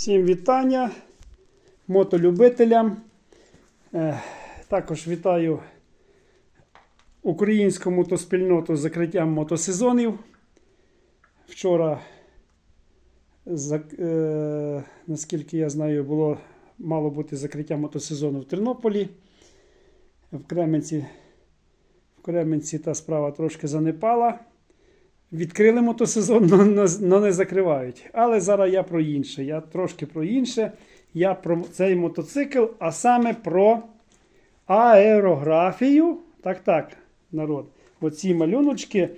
Всім вітання мотолюбителям. Е, Також вітаю українську мотоспільноту з закриттям мотосезонів. Вчора, е, наскільки я знаю, було мало бути закриття мотосезону в Тернополі. В Кременці, в Кременці та справа трошки занепала. Відкрили мотосезон, але не закривають. Але зараз я про інше. Я трошки про інше. Я про цей мотоцикл, а саме про аерографію. Так, так, народ. Оці малюночки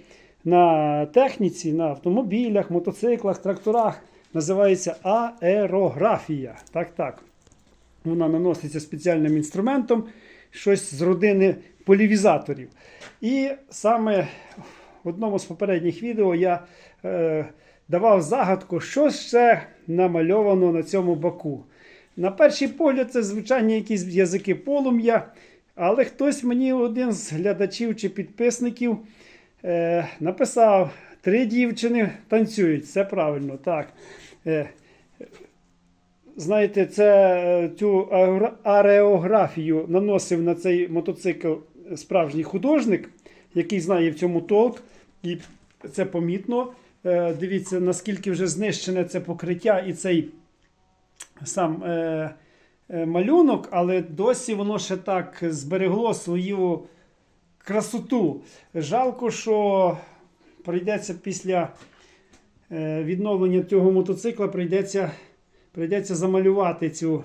на техніці, на автомобілях, мотоциклах, тракторах називається аерографія. Так, так. Вона наноситься спеціальним інструментом, щось з родини полівізаторів. І саме в одному з попередніх відео я е, давав загадку, що ще намальовано на цьому боку. На перший погляд, це звичайні якісь язики полум'я, але хтось мені, один з глядачів чи підписників, е, написав: три дівчини танцюють. Все правильно, так. Е, Знаєте, це е, цю ареографію наносив на цей мотоцикл справжній художник, який знає в цьому толк, і це помітно. Е, Дивіться, наскільки вже знищене це покриття і цей сам е, е, малюнок, але досі воно ще так зберегло свою красоту. Жалко, що прийдеться після відновлення цього мотоцикла, прийдеться, прийдеться замалювати цю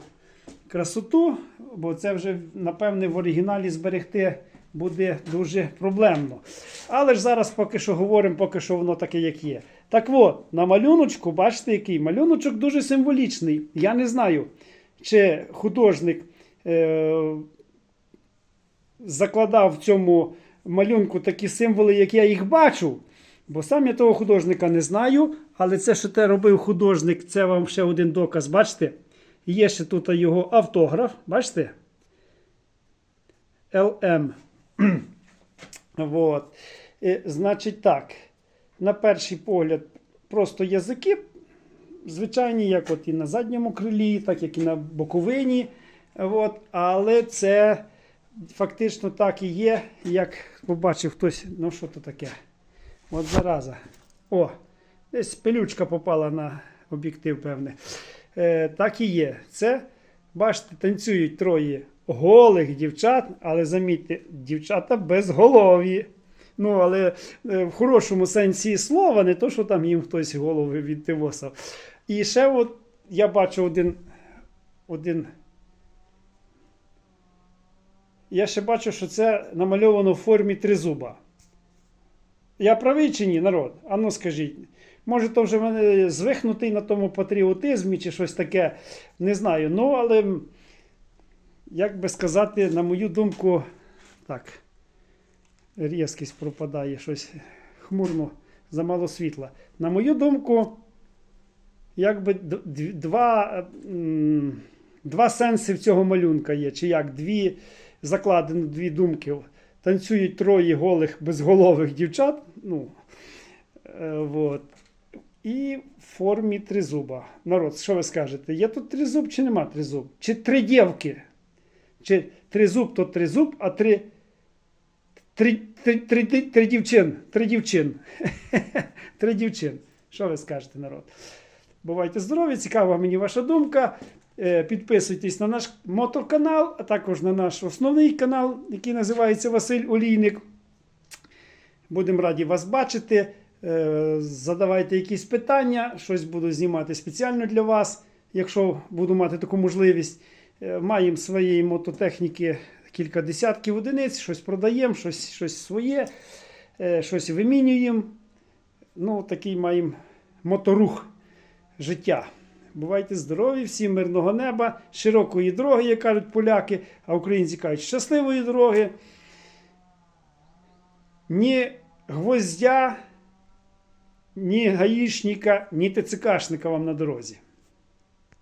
красоту, бо це вже, напевне, в оригіналі зберегти буде дуже проблемно. Але ж зараз поки що говоримо, поки що воно таке, як є. Так от, на малюночку, бачите, який малюночок дуже символічний. Я не знаю, чи художник е- закладав в цьому малюнку такі символи, як я їх бачу. Бо сам я того художника не знаю, але це, що те робив художник, це вам ще один доказ. Бачите? Є ще тут його автограф, бачите? ЛМ. вот. Е, Значить так, на перший погляд, просто язики, звичайні, як от і на задньому крилі, так як і на боковині. От. Але це фактично так і є, як побачив хтось, ну що то таке? От зараза. О, десь пилючка попала на об'єктив, певне. Е, так і є. Це, бачите, танцюють троє голих дівчат, але замітьте, дівчата безголові. Ну, але е, в хорошому сенсі слова, не то, що там їм хтось голови відтивосав. І ще от я бачу один. один я ще бачу, що це намальовано в формі тризуба. Я правий чи ні, народ? Ану скажіть. Може, то вже мене звихнутий на тому патріотизмі чи щось таке, не знаю. Ну, але, як би сказати, на мою думку, так, різкість пропадає, щось хмурно, замало світла. На мою думку, якби два, два сенси в цього малюнка є. Чи як? Дві закладені дві думки. Танцюють троє голих безголових дівчат. Ну, е, вот. І в формі тризуба. Народ, що ви скажете? Є тут тризуб чи нема тризуб? Чи три дівки? Чи тризуб то тризуб, а три. Три, три, три, три, три дівчин. Три дівчин. Три дівчин. Що ви скажете, народ? Бувайте здорові, цікава мені ваша думка. Е, Підписуйтесь на наш мотоканал, а також на наш основний канал, який називається Василь Олійник. Будемо раді вас бачити. Е, Задавайте якісь питання, щось буду знімати спеціально для вас, якщо буду мати таку можливість. Е, Маємо своєї мототехніки кілька десятків одиниць, щось продаємо, щось, щось своє, е, щось вимінюємо. Ну, такий маємо моторух життя. Бувайте здорові, всім мирного неба, широкої дороги, як кажуть поляки, а українці кажуть щасливої дороги. Ні гвоздя, ні гаїшника, ні ТЦКшника вам на дорозі.